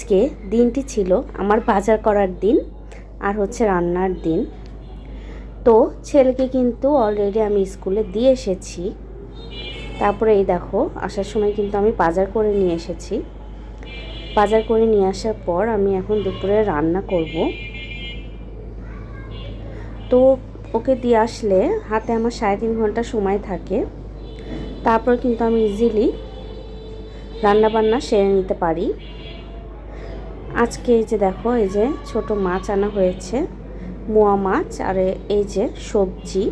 আজকে দিনটি ছিল আমার বাজার করার দিন আর হচ্ছে রান্নার দিন। তো ছেলেকে কিন্তু অলরেডি আমি স্কুলে দিয়ে এসেছি। তারপরে এই দেখো, আসার সময় কিন্তু আমি বাজার করে নিয়ে এসেছি। বাজার করে নিয়ে আসার পর আমি এখন দুপুরে রান্না করব। তো ওকে দিয়ে আসলে হাতে আমার সাড়ে তিন ঘণ্টা সময় থাকে। তারপর কিন্তু আমি ইজিলি রান্নাবান্না সেরে নিতে পারি। আজকে এই যে দেখো, এই যে ছোট মাছ আনা হয়েছে, মোয়া মাছ আর এই যে সবজি।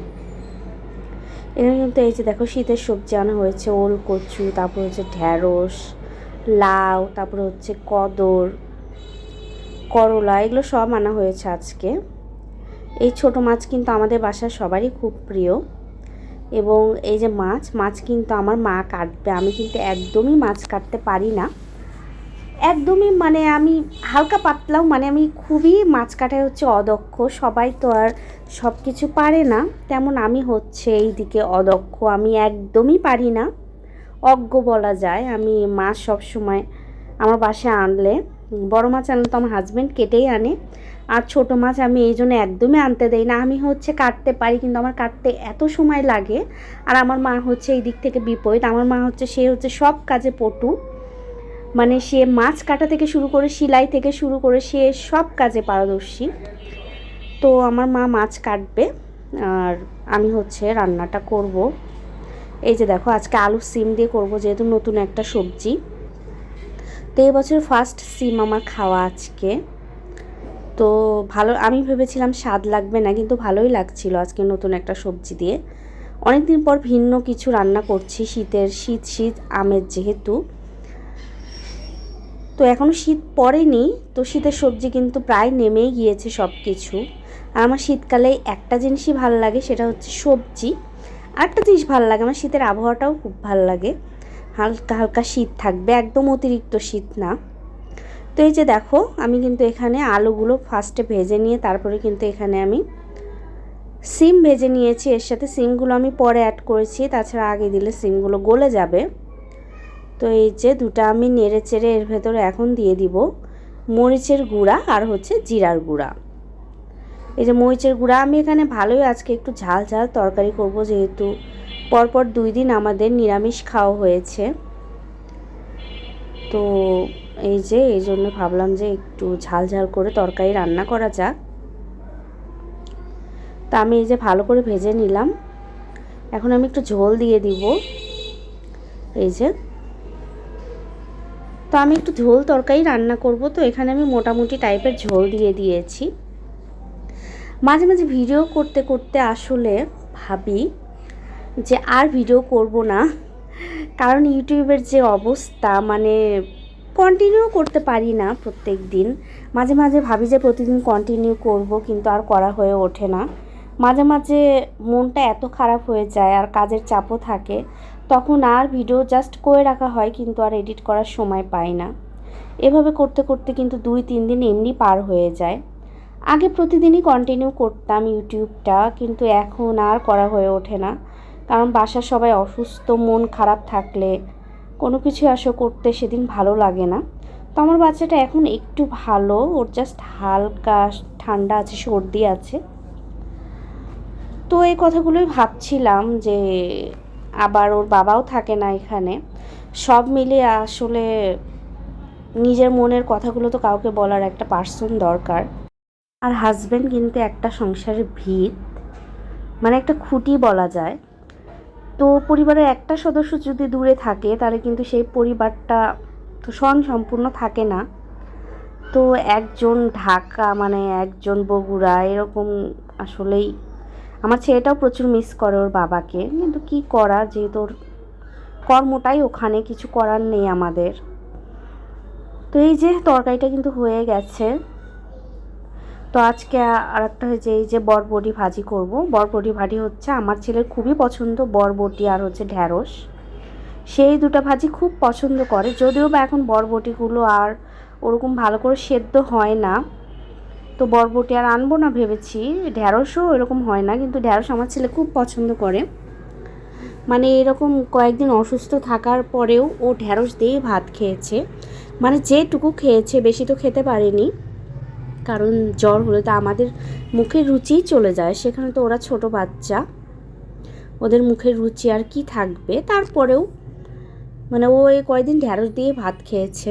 এখানে কিন্তু এই যে দেখো, শীতের সবজি আনা হয়েছে ওল কচু তারপর হচ্ছে ঢ্যাঁড়স, লাউ, তারপরে হচ্ছে কদর, করলা, এগুলো সব আনা হয়েছে আজকে। এই ছোট মাছ কিন্তু আমাদের বাসার সবারই খুব প্রিয়। এবং এই যে মাছ মাছ কিন্তু আমার মা কাটবে। আমি কিন্তু একদমই মাছ কাটতে পারি না। একদমই মানে আমি হালকা পাতলাও মানে আমি খুবই মাছ কাটায় হচ্ছে অদক্ষ, সবাই তো আর সব কিছু পারে না। তেমন আমি হচ্ছে এই দিকে অদক্ষ, আমি একদমই পারি না। অজ্ঞ বলা যায়, আমি মাছ সব সময় আমার বাসায় আনলে। বড় মাছ আনলে তো আমার হাজব্যান্ড কেটেই আনে। আর ছোট মাছ আমি এই জন্য একদমই আনতে দেই না। আমি হচ্ছে কাটতে পারি, কিন্তু আমার কাটতে এত সময় লাগে। আর আমার মা হচ্ছে এই দিক থেকে বিপরীত, আমার মা হচ্ছে সে হচ্ছে সব কাজে পটু। মানে সে মাছ কাটা থেকে শুরু করে সেলাই থেকে শুরু করে সে সব কাজে পারদর্শী। তো আমার মা মাছ কাটবে আর আমি হচ্ছে রান্নাটা করব। এই যে দেখো, আজকে আলু সিম দিয়ে করব যেহেতু নতুন একটা সবজি। তো এবছর ফার্স্ট সিম আমার খাওয়া আজকে। তো ভালো, আমি ভেবেছিলাম স্বাদ লাগবে না, কিন্তু ভালোই লাগছিল আজকে নতুন একটা সবজি দিয়ে। অনেক দিন পর ভিন্ন কিছু রান্না করছি, শীতের শীত শীত আমের যেহেতু। তো এখনও শীত পড়েনি, তো শীতের সবজি কিন্তু প্রায় নেমেই গিয়েছে সব কিছু আর আমার শীতকালে একটা জিনিসই ভালো লাগে, সেটা হচ্ছে সবজি। আরেকটা জিনিস ভালো লাগে, আমার শীতের আবহাওয়াটাও খুব ভালো লাগে। হালকা হালকা শীত থাকবে, একদম অতিরিক্ত শীত না। তো এই যে দেখো, আমি কিন্তু এখানে আলুগুলো ফার্স্টে ভেজে নিয়ে, তারপরে কিন্তু এখানে আমি সিম ভেজে নিয়েছি। এর সাথে সিমগুলো আমি পরে অ্যাড করেছি, তাছাড়া আগে দিলে সিমগুলো গলে যাবে। তো এই যে দুটা আমি নেড়ে চেড়ে এর ভেতরে এখন দিয়ে দিব মরিচের গুঁড়া আর হচ্ছে জিরার গুঁড়া। এই যে মরিচের গুঁড়া আমি এখানে ভালোই আজকে একটু ঝাল ঝাল তরকারি করব যেহেতু পরপর দুই দিন আমাদের নিরামিষ খাওয়া হয়েছে। তো এই যে এই জন্য ভাবলাম যে একটু ঝাল ঝাল করে তরকারি রান্না করা যাক। তা আমি এই যে ভালো করে ভেজে নিলাম। এখন আমি একটু ঝোল দিয়ে দিব। এই যে তো আমি একটু ঝোল তরকারি রান্না করব। তো এখানে আমি মোটামুটি টাইপের ঝোল দিয়ে দিয়েছি। মাঝে মাঝে ভিডিও করতে করতে আসলে ভাবি যে আর ভিডিও করব না। কারণ ইউটিউবের যে অবস্থা মানে কন্টিনিউ করতে পারি না প্রত্যেক দিন মাঝে মাঝে ভাবি যে প্রতিদিন কন্টিনিউ করব, কিন্তু আর করা হয়ে ওঠে না। মাঝে মাঝে মনটা এত খারাপ হয়ে যায় আর কাজের চাপও থাকে, তখন আর ভিডিও জাস্ট করে রাখা হয় কিন্তু আর এডিট করার সময় পাই না। এভাবে করতে করতে কিন্তু দুই, তিন দিন এমনি পার হয়ে যায়। আগে প্রতিদিনই কন্টিনিউ করতাম ইউটিউবটা, কিন্তু এখন আর করা হয়ে ওঠে না। কারণ বাসার সবাই অসুস্থ, মন খারাপ থাকলে কোনো কিছু আসো করতে সেদিন ভালো লাগে না। তো আমার বাচ্চাটা এখন একটু ভালো, ওর জাস্ট হালকা, ঠান্ডা আছে, সর্দি আছে। তো এই কথাগুলোই ভাবছিলাম যে আবার ওর বাবাও থাকে না এখানে। সব মিলিয়ে আসলে নিজের মনের কথাগুলো তো কাউকে বলার একটা পার্সন দরকার। আর হাজব্যান্ড কিন্তু একটা সংসারের ভিত। মানে একটা খুঁটি বলা যায়। তো পরিবারের একটা সদস্য যদি দূরে থাকে, তাহলে কিন্তু সেই পরিবারটা তো স্বয়ং সম্পূর্ণ থাকে না। তো একজন ঢাকা মানে একজন বগুড়া, এরকম আসলেই আমার ছেলেটাও প্রচুর মিস করে ওর বাবাকে। কিন্তু কি করা যেহেতু ওর কর্মটাই ওখানে, কিছু করার নেই আমাদের। তো এই যে তরকারিটা কিন্তু হয়ে গেছে। তো আজকে আর একটা হয়েছে এই যে বরবটি ভাজি করব। বরবটি ভাজি হচ্ছে আমার ছেলের খুবই পছন্দ বরবটি আর হচ্ছে ঢ্যাঁড়স। সেই দুটো ভাজি খুব পছন্দ করে। যদিও বা এখন বরবটিগুলো আর ওরকম ভালো করে সেদ্ধ হয় না। তো বরবটি আর আনব না ভেবেছি। ঢ্যাঁড়সও এরকম হয় না, কিন্তু ঢ্যাঁড়স আমার ছেলে খুব পছন্দ করে। মানে এরকম কয়েকদিন অসুস্থ থাকার পরেও ও ঢ্যাঁড়স দিয়েই ভাত খেয়েছে। মানে যেটুকু খেয়েছে, বেশি তো খেতে পারেনি। কারণ জ্বর হলে তো আমাদের মুখের রুচিই চলে যায়, সেখানে তো ওরা ছোট বাচ্চা। ওদের মুখের রুচি আর কি থাকবে? তারপরেও মানে ও এই কয়দিন ঢ্যাঁড়স দিয়ে ভাত খেয়েছে।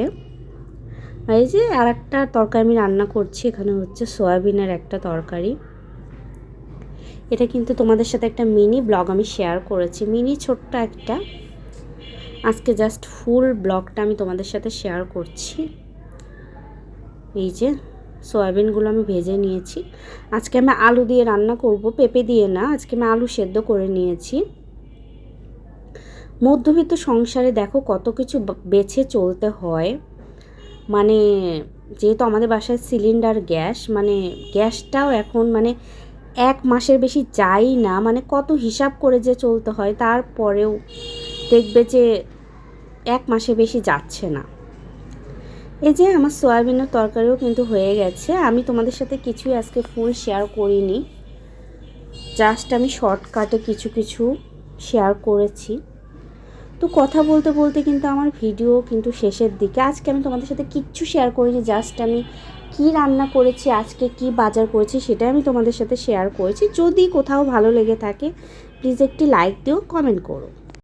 এই যে আর একটা তরকারি আমি রান্না করছি, এখানে হচ্ছে সয়াবিনের একটা তরকারি। এটা কিন্তু তোমাদের সাথে একটা মিনি ব্লগ আমি শেয়ার করেছি, মিনি ছোট্ট একটা। আজকে জাস্ট ফুল ব্লগটা আমি তোমাদের সাথে শেয়ার করছি। এই যে সয়াবিনগুলো আমি ভেজে নিয়েছি। আজকে আমি আলু দিয়ে রান্না করব, পেঁপে দিয়ে না, আজকে আমি আলু সেদ্ধ করে নিয়েছি। মধ্যবিত্ত সংসারে দেখো কত কিছু বেছে চলতে হয়। মানে যেহেতু আমাদের বাসায় সিলিন্ডার গ্যাস মানে গ্যাসটাও এখন মানে এক মাসের বেশি যাই না মানে কত হিসাব করে যে চলতে হয় তারপরেও দেখবে যে এক মাসে বেশি যাচ্ছে না। এই যে আমার সয়াবিনের তরকারিও কিন্তু হয়ে গেছে, আমি তোমাদের সাথে কিছুই আজকে ফুল শেয়ার করিনি। জাস্ট আমি শর্টকাটে কিছু কিছু শেয়ার করেছি। তো কথা বলতে বলতে কিন্তু আমার ভিডিও কিন্তু শেষের দিকে। আজকে আমি তোমাদের সাথে কিচ্ছু শেয়ার করিনি জাস্ট আমি কি রান্না করেছি, আজকে কি বাজার করেছি সেটাই আমি তোমাদের সাথে শেয়ার করেছি। যদি কোথাও ভালো লেগে থাকে প্লিজ একটি লাইক দিও কমেন্ট করো।